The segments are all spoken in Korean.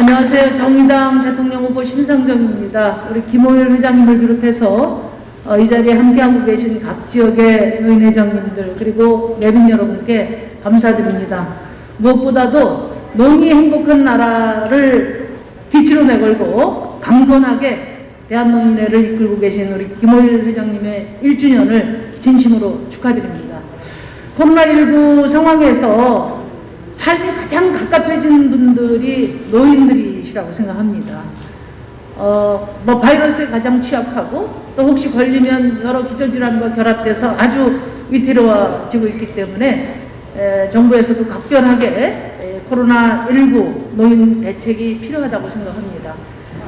안녕하세요. 정의당 대통령 후보 심상정입니다. 우리 김호일 회장님을 비롯해서 어, 이 자리에 함께하고 계신 각 지역의 노인회장님들 그리고 내빈 여러분께 감사드립니다. 무엇보다도 노인이 행복한 나라를 빛으로 내걸고 강건하게 대한노인회를 이끌고 계신 우리 김호일 회장님의 1주년을 진심으로 축하드립니다. 코로나19 상황에서 삶이 가장 갑갑해진 분들이 노인들이시라고 생각합니다. 어, 뭐 바이러스에 가장 취약하고 또 혹시 걸리면 여러 기저질환과 결합돼서 아주 위태로워지고 있기 때문에 에, 정부에서도 각별하게 에, 코로나19 노인 대책이 필요하다고 생각합니다.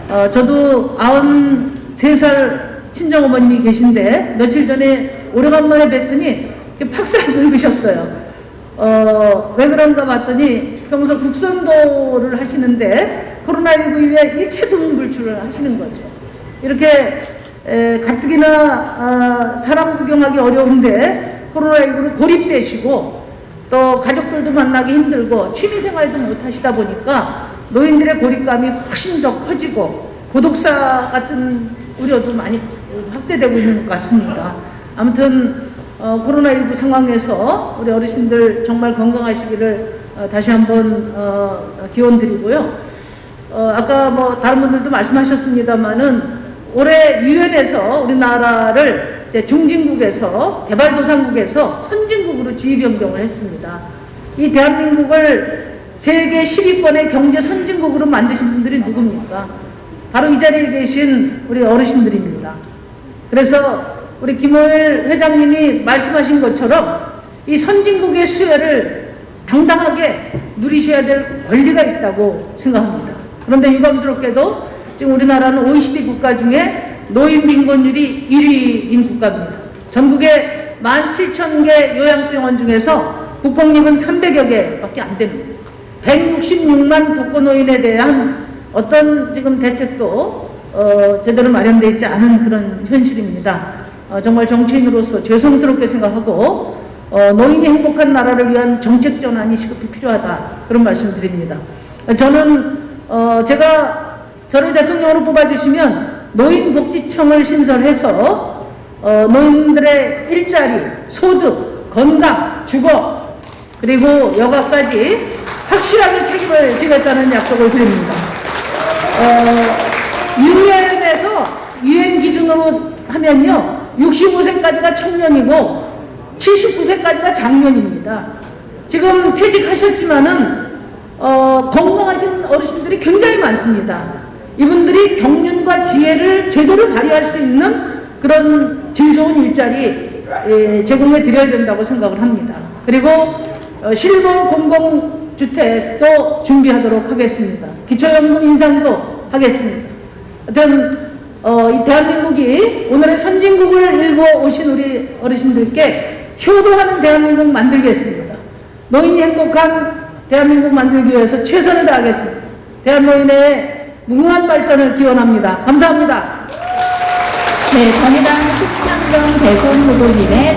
어, 저도 93살 친정어머님이 계신데 며칠 전에 오래간만에 뵀더니 팍살 늙으셨어요. 어, 왜 그런가 봤더니 평소 국선도를 하시는데 코로나19 이후에 일체동 불출을 하시는 거죠. 이렇게 에, 가뜩이나 아, 사람 구경하기 어려운데 코로나19로 고립되시고 또 가족들도 만나기 힘들고 취미생활도 못 하시다 보니까 노인들의 고립감이 훨씬 더 커지고 고독사 같은 우려도 많이 확대되고 있는 것 같습니다. 아무튼 어, 코로나19 상황에서 우리 어르신들 정말 건강하시기를 어, 다시 한번 어, 기원 드리고요. 어, 아까 뭐 다른 분들도 말씀하셨습니다만은 올해 유엔에서 우리나라를 중진국에서 개발도상국에서 선진국으로 지위 변경을 했습니다. 이 대한민국을 세계 10위권의 경제 선진국으로 만드신 분들이 누굽니까? 바로 이 자리에 계신 우리 어르신들입니다. 그래서 우리 김호일 회장님이 말씀하신 것처럼 이 선진국의 수혜를 당당하게 누리셔야 될 권리가 있다고 생각합니다. 그런데 유감스럽게도 지금 우리나라는 OECD 국가 중에 노인 빈곤율이 1위인 국가입니다. 전국에 17,000개 요양병원 중에서 국공립은 300여 개밖에 안 됩니다. 166만 독거노인에 대한 어떤 지금 대책도 어, 제대로 마련되어 있지 않은 그런 현실입니다. 어, 정말 정치인으로서 죄송스럽게 생각하고 어, 노인이 행복한 나라를 위한 정책 전환이 시급히 필요하다 그런 말씀 드립니다. 저는 어, 제가 저를 대통령으로 뽑아주시면 노인복지청을 신설해서 어, 노인들의 일자리, 소득, 건강, 주거 그리고 여가까지 확실하게 책임을 지겠다는 약속을 드립니다. 어, 유엔에서 유엔 기준으로 하면요 65세까지가 청년이고 79세까지가 장년입니다. 지금 퇴직하셨지만은 어, 건강하신 어르신들이 굉장히 많습니다. 이분들이 경륜과 지혜를 제대로 발휘할 수 있는 그런 질 좋은 일자리 예, 제공해 드려야 된다고 생각을 합니다. 그리고 어, 실무 공공주택도 준비하도록 하겠습니다. 기초연금 인상도 하겠습니다. 하여튼 어, 이 대한민국이 오늘의 선진국을 일궈 오신 우리 어르신들께 효도하는 대한민국 만들겠습니다. 노인이 행복한 대한민국 만들기 위해서 최선을 다하겠습니다. 대한노인의 무궁한 발전을 기원합니다. 감사합니다. 네, 정의당 신상정 대선 후보님의